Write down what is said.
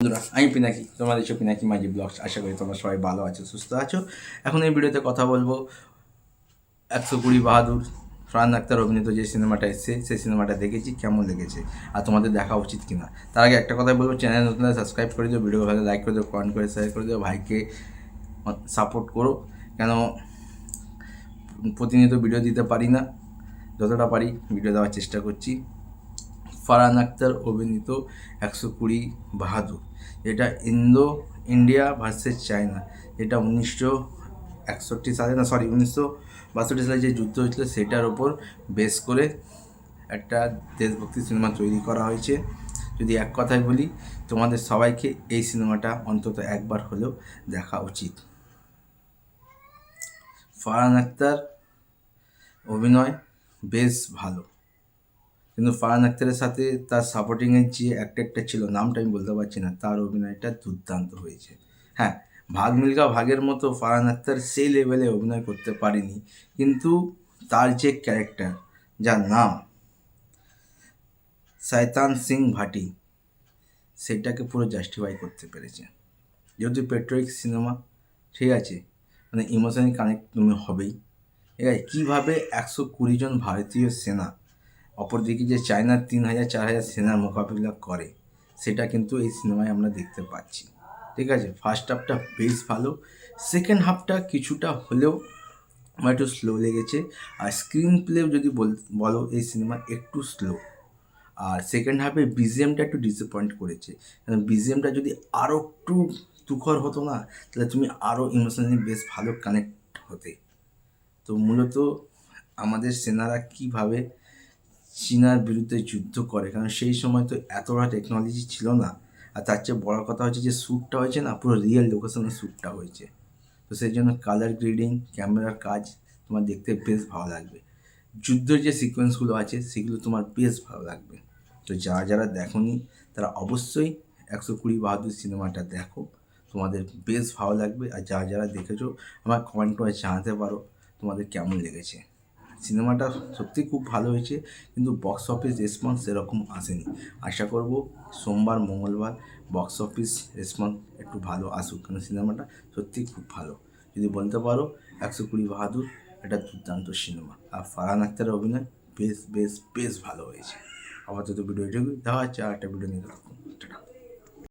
বন্ধুরা, আমি পিনাকি, তোমাদের হচ্ছে পিনাকি মাঝি ব্লগস আশা করি তোমরা সবাই ভালো আছো, সুস্থ আছো। এখন এই ভিডিওতে কথা বলব একশো কুড়ি বাহাদুর ফরান আক্তার অভিনীত যে সিনেমাটা এসছে, সেই সিনেমাটা দেখেছি, কেমন লেগেছে, আর তোমাদের দেখা উচিত কিনা। তার আগে একটা কথাই বলব চ্যানেল নতুন সাবস্ক্রাইব করে দিও ভিডিও ভালো লাইক করে দিও কমেন্ট করে শেয়ার করে দিও, ভাইকে সাপোর্ট করো। কেন, প্রতিনিয়ত ভিডিও দিতে পারি না, যতটা পারি ভিডিও দেওয়ার চেষ্টা করছি। ফারহান আক্তার অভিনীত একশো কুড়ি বাহাদুর। এটা ইন্দো, ইন্ডিয়া ভার্সেস চায়না। এটা উনিশশো একষট্টি সালে, না সরি উনিশশো বাষট্টি সালে যে যুদ্ধ হয়েছিল, সেটার ওপর বেস করে একটা দেশভক্তি সিনেমা তৈরি করা হয়েছে। যদি এক কথায় বলি, তোমাদের সবাইকে এই সিনেমাটা অন্তত একবার হলেও দেখা উচিত। ফারহান আক্তার অভিনয় বেশ ভালো। কিন্তু ফারহান আক্তারের সাথে তার সাপোর্টিংয়ের যে অ্যাক্টারটা ছিল, নামটা আমি বলতে পারছি না, তার অভিনয়টা দুর্দান্ত হয়েছে। হ্যাঁ ভাগ মিলকা ভাগের মতো ফারহান আক্তার সেই লেভেলে অভিনয় করতে পারেনি, কিন্তু তার যে ক্যারেক্টার যার নাম শয়তান সিং ভাটি, সেটাকে পুরো জাস্টিফাই করতে পেরেছে। যেহেতু পেট্রোয়িক সিনেমা ঠিক আছে মানে ইমোশনালি কানেক্ট তুমি হবেই। ঠিক আছে, কীভাবে একশো কুড়ি জন ভারতীয় সেনা অপরদিকে যে চায়নার তিন হাজার, চার হাজার সেনার মোকাবিলা করে, সেটা কিন্তু এই সিনেমায় আমরা দেখতে পাচ্ছি। ঠিক আছে? ফার্স্ট হাফটা বেশ ভালো। সেকেন্ড হাফটা কিছুটা হলেও আমার একটু স্লো লেগেছে। আর স্ক্রিন প্লে যদি বল এই সিনেমা একটু স্লো আর সেকেন্ড হাফে বিজিএমটা একটু ডিসঅ্যাপয়েন্ট করেছে। কারণ বিজিএমটা যদি আরও একটু তুখর হতো না, তাহলে তুমি আরও ইমোশনালি বেশ ভালো কানেক্ট হতে। তো মূলত আমাদের সেনারা কীভাবে চীনার বিরুদ্ধে যুদ্ধ করে, কারণ সেই সময় তো এতটা টেকনোলজি ছিল না। আর তার চেয়ে বড় কথা হচ্ছে যে শ্যুটটা হয়েছে না, পুরো রিয়েল লোকেশনে শ্যুটটা হয়েছে। তো সেই জন্য কালার গ্রেডিং ক্যামেরার কাজ তোমার দেখতে বেশ ভালো লাগবে। যুদ্ধের যে সিকোয়েন্সগুলো আছে, সেগুলো তোমার বেশ ভালো লাগবে। তো যারা যারা দেখোনি, তারা অবশ্যই একশো কুড়ি বাহাদুর সিনেমাটা দেখো। তোমাদের বেশ ভালো লাগবে। আর যারা যারা দেখেছ, আমার কমেন্ট করে জানাতে পারো তোমাদের কেমন লেগেছে। সিনেমাটা সত্যি খুব ভালো হয়েছে, কিন্তু বক্স অফিস রেসপন্স সেরকম আসেনি। আশা করব সোমবার, মঙ্গলবার বক্স অফিস রেসপন্স একটু ভালো আসুক কারণ সিনেমাটা সত্যি খুব ভালো। যদি বলতে পারো, একশো কুড়ি বাহাদুর এটা দুর্দান্ত সিনেমা। আর ফারহান আক্তারের অভিনয় বেশ বেশ বেশ ভালো হয়েছে। আপাতত ভিডিওটুকু দেওয়া হচ্ছে আর একটা ভিডিও নিয়ে রাখুন